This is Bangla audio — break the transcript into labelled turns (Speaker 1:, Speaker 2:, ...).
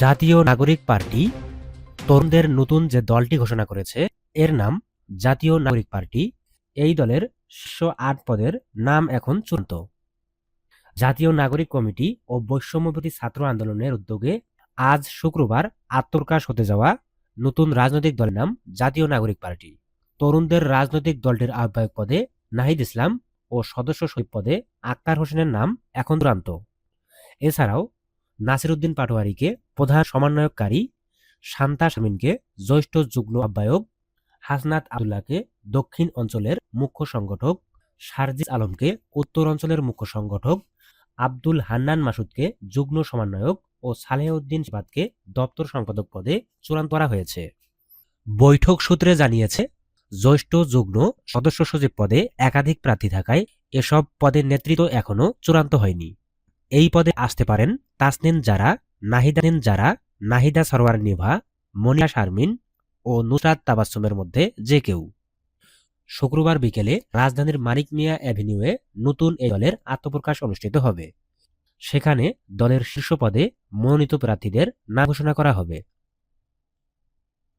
Speaker 1: জাতীয় নাগরিক পার্টি, তরুণদের নতুন যে দলটি ঘোষণা করেছে, এর নাম জাতীয় নাগরিক পার্টি। এই দলের শীর্ষ আট পদের নাম এখন চূড়ান্ত। জাতীয় নাগরিক কমিটি ও বৈষম্যবতী ছাত্র আন্দোলনের উদ্যোগে আজ শুক্রবার আত্মপ্রকাশ হতে যাওয়া নতুন রাজনৈতিক দলের নাম জাতীয় নাগরিক পার্টি। তরুণদের রাজনৈতিক দলটির আহ্বায়ক পদে নাহিদ ইসলাম ও সদস্য সচিব পদে আক্তার হোসেনের নাম এখন চূড়ান্ত। এছাড়াও নাসিরুদ্দিন পাটোয়ারিকে প্রধান সমন্বয়ককারী শান্তা শামিনকে জ্যৈষ্ঠ যুগ্ম আহ্বায়ক হাসনাত আবদুল্লাহকে দক্ষিণ অঞ্চলের মুখ্য সংগঠক সারজিস আলমকে উত্তর অঞ্চলের মুখ্য সংগঠক আব্দুল হান্নান মাসুদকে যুগ্ম সমন্বয়ক ও সালেহউদ্দিন সিবাদকে দপ্তর সম্পাদক পদে চূড়ান্ত করা হয়েছে। বৈঠক সূত্রে জানিয়েছে, জ্যৈষ্ঠ যুগ্ম সদস্য সচিব পদে একাধিক প্রার্থী থাকায় এসব পদের নেতৃত্ব এখনও চূড়ান্ত হয়নি। এই পদে আসতে পারেন তাসনিন জারা নাহিদানিন জারা, নাহিদা সরওয়ার নিভা মনিয়া শারমিন ও নুসরাত তাবাসুমের মধ্যে যে কেউ। শুক্রবার বিকেলে রাজধানীর মানিক মিয়া অ্যাভিনিউয়ে নতুন এই দলের আত্মপ্রকাশ অনুষ্ঠিত হবে। সেখানে দলের শীর্ষ পদে মনোনীত প্রার্থীদের নাম ঘোষণা করা হবে।